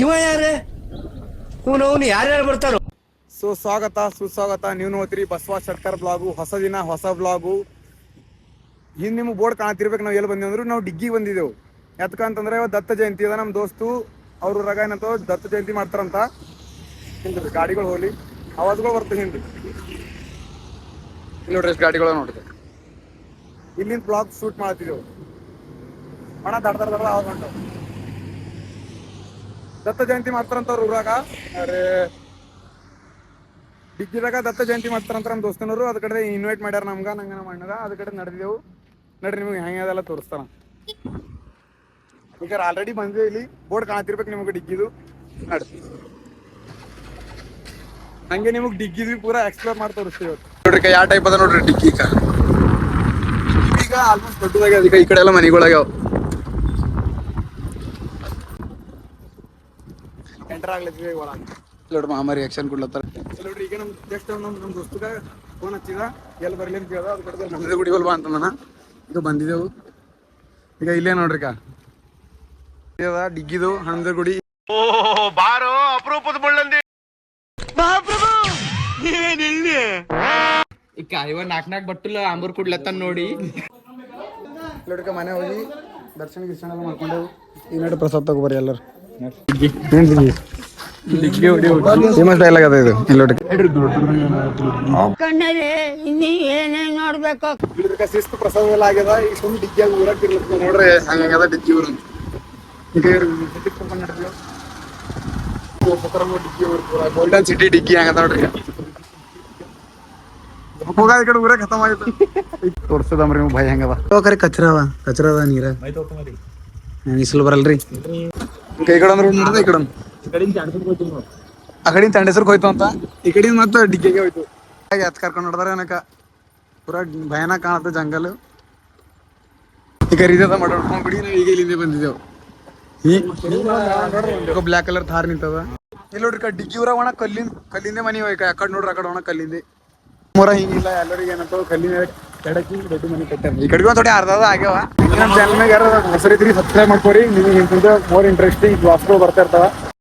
ಇವ ಯಾರೇ ಅವನು ಯಾರ್ಯಾರು ಬರ್ತಾರೋ? ಸೊ ಸ್ವಾಗತ ಸುಸ್ವಾಗತ. ನೀವು ನೋಡ್ತೀರಿ ಬಸವ ಶಟ್ಕರ್ ಬ್ಲಾಗು. ಹೊಸ ದಿನ ಹೊಸ ಬ್ಲಾಗು. ಇನ್ನು ನಿಮ್ಗೆ ಬೋರ್ಡ್ ಕಾಣತಿರ್ಬೇಕು ನಾವು ಎಲ್ಲಿ ಬಂದೇವು ಅಂದ್ರೆ ನಾವು ಡಿಗ್ಗಿ ಬಂದಿದ್ದೆವು. ಯಾಕಂತಂದ್ರೆ ಇವತ್ತು ದತ್ತ ಜಯಂತಿ ಅದ ನಮ್ಮ ದೋಸ್ತು. ಅವ್ರ ರಗ ಏನಂತ ದತ್ತ ಜಯಂತಿ ಮಾಡ್ತಾರಂತ. ಹಿಂದ್ರಿ ಗಾಡಿಗಳು ಹೋಗ್ಲಿ. ಆವಾಜ್ಗಳು ಬರ್ತವೆ ಹಿಂದ್ರಿ ಇಲ್ಲಿ ನೋಡ್ರಿ ಗಾಡಿಗಳ ಗಾಡಿಗಳು ನೋಡ್ರಿ. ಇಲ್ಲಿಂದ ಬ್ಲಾಗ್ ಶೂಟ್ ಮಾಡ್ತಿದ್ದೆವು. ಅಣ್ಣ ದಡ ದಡ ದಡ ಆವಾಜ್ ಹೊಂಟವು ದತ್ತ ಜಯಂತಿ ಮಾಡ್ತಾರಂತ ಅವ್ರ ಊರಾಗ. ಅರೆ ಡಿಗ್ಗಿದಾಗ ದತ್ತ ಜಯಂತಿ ಮಾಡ್ತಾರಂತ ನಮ್ಮ ದೋಸ್ತನವರು. ಅದ ಕಡೆ ಇನ್ವೈಟ್ ಮಾಡ್ಯಾರ ನಮ್ಗ ನಂಗ ನಮ್ಮ ಅಣ್ಣಗ. ಅದ ಕಡೆ ನಡೆದೆವು ನಡ್ರಿ ನಿಮ್ಗೆ ಹೆಂಗೆ ಅದೆಲ್ಲ ತೋರಿಸ್ತಾನ ಈಗ ಆಲ್ರೆಡಿ ಬಂದಿದೆ ಇಲ್ಲಿ. ಬೋರ್ಡ್ ಕಾಣತಿರ್ಬೇಕು ನಿಮಗೆ ಡಿಗ್ಗಿದು. ನಡ್ರಿ. ಹಂಗೆ ನಿಮಗೆ ಡಿಗ್ಗಿದ್ವಿ ಪೂರಾ ಎಕ್ಸ್ಪ್ಲೋರ್ ಮಾಡಿ ತೋರಿಸ್ತೀವಿ ನೋಡ್ರಿ ಯಾವ ಟೈಪ್ ಅದ ನೋಡ್ರಿ ಡಿಗ್ಗಿ ಈಗ. ಆಲ್ಮೋಸ್ಟ್ ದೊಡ್ಡದಾಗ ಈಗ ಈ ಕಡೆ ಎಲ್ಲ ಮನೆಗಳಾಗ್ಯಾವ. ಎಂಟರ್ ಆಗ್ಲತ್ತಿದೆ ಒಳಗೆ ನೋಡ್ರಿ ಆಕ್ಷನ್ ರಿಯಾಕ್ಷನ್ ಕೊಡ್ಲತ್ತಾರ ನೋಡ್ರಿ ಈಗ ನಮ್ ಜಸ್ಟ್ ನಮ್ ನಮ್ ದೋಸ್ತಗ ಫೋನ್ ಹಚ್ಚಿದ ಎಲ್ಲಿ ಬರ್ಲಿ ಅಂತ ಕೇಳ್ದ ಅದು ಕಡೆ ನಮ್ದು ಗುಡಿ ಬಲ್ವಾ ಅಂತ ಇದು ಬಂದಿದ್ದೆವು ಈಗ ಇಲ್ಲೇ ನೋಡ್ರಿ ಕಾ ಇದ ಡಿಗ್ಗಿದು ಹಣದ ಗುಡಿ. ಓ ಬಾರೋ ಅಪರೂಪದ ಮುಳ್ಳಂದಿ. ಇಕ್ಕ ಇವ ನಾಕ್ ನಾಕ್ ಬಟ್ಟಲು ಅಂಬೂರ್ ಕುಡ್ಲತ್ತಾನ ನೋಡಿ. ನೋಡ್ರಿ ಮನೆ ಹೋಗಿ ದರ್ಶನ ಗಿರ್ಶನ ಎಲ್ಲ ಮಾಡ್ಕೊಂಡೆವು. ಈ ಪ್ರಸಾದ ಪ್ರಸಾದ್ ತಗೋಬರ್ರಿ ಎಲ್ಲರೂ. ಫೇಮಸ್ ಡೈಲಾಗ್ ಅದ ಇದು ಇಲ್ಲಿ ನೋಡ್ರಿ ಕಣ್ಣಲ್ಲಿ ಇನ್ನೀ ಏನೇನ್ ನೋಡ್ಬೇಕು. ಇದ್ರಕ ಶಿಸ್ತು ಪ್ರಸಾದ ಎಲ್ಲ ಆಗ್ಯದ ಈ ಸುಮ್ ಡಿಗ್ಗಿಯಾಗಿ ಊರಾಗ ತಿರ್ಲತ್ತ ನೋಡ್ರಿ ಹಂಗದ ಡಿಗ್ಗಿ ಊರು ಗೋಲ್ಡನ್ ಸಿಟಿ ಡಿಗ್ಗಿ ಹಂಗದ ನೋಡ್ರಿ ಹೋಗಾದ ಕಡೆ ಊರೇ ಖತಮ್ ಆಯ್ತು ತೋರ್ಸದಮ್ರಿ ನೀವು ಭಯ ಹೆಂಗದ ಹೋಗ್ರಿ ಕಚ್ರ ಅವ ಕಚ್ರ ಅದ ನೀರ ಇಸ್ಲು ಬರಲ್ರಿ? ನೋಡಿದ್ರೆ ಈ ಕಡೆ ಒಂದ್. ಆ ಕಡೆಯಿಂದ ತಂಡೇಶ್ವರ್ಗೆ ಹೋಯ್ತು ಅಂತ? ಈ ಕಡೆಯಿಂದ ಮತ್ತೆ ಡಿಗ್ಗಿಗೆ ಹೋಯ್ತು. ಹಾಗೆ ಹತ್ ಕರ್ಕೊಂಡು ನೋಡಿದ್ರೆ ಏನಕ ಪೂರಾ ಭಯಾನಕ ಕಾಣುತ್ತೆ ಜಂಗಲ್. ಈಗ ರೀತಿಯಾದ ಮಾಡ್ಕೊಂಡು ಬಿಡಿ ನಾವು ಈಗ ಇಲ್ಲಿಂದ ಬಂದಿದ್ದೆವು. ಈ ಬ್ಲ್ಯಾಕ್ ಕಲರ್ ಥಾರ್ ನಿಂತದ. ಇಲ್ಲಿ ನೋಡ್ರಿ ಕಡೆ ಡಿಗ್ಗಿ ಊರಾಗ ಒಣ ಕಲ್ಲಿಂದ ಕಲ್ಲಿಂದ ಮನಿ ಹೋಯ್ಕ ಆ ಕಡೆ ನೋಡ್ರಿ ಆ ಕಡೆ ಒಣ ಕಲ್ಲಿಂದೆ. ಮೂರ ಹಿಂಗಿಲ್ಲ ಎಲ್ಲರಿಗೆ ಏನಂತ ಕಲ್ಲಿನ ಕಡಕಿ ದೊಡ್ಡ ಮನೆ ಕಟ್ಟಾರ. ಈ ಕಡೆಗೂ ಒಂದ್ ಥೋಡೆ ಅರ್ಧ ಆಗ್ಯಾವ. ನಮ್ಮ ಚಾನಲ್ನಾಗ ಯಾರು ಹೊಸರಿದ್ರಿ ಸಬ್ಸ್ಕ್ರೈಬ್ ಮಾಡ್ಕೋರಿ. ನಿಮಗೆ ಇಂಥದ್ದು ಮೋರ್ ಇಂಟ್ರೆಸ್ಟಿಂಗ್ ಬ್ಲಾಗ್ಸ್ಗಳು ಬರ್ತಾ ಇರ್ತಾವ.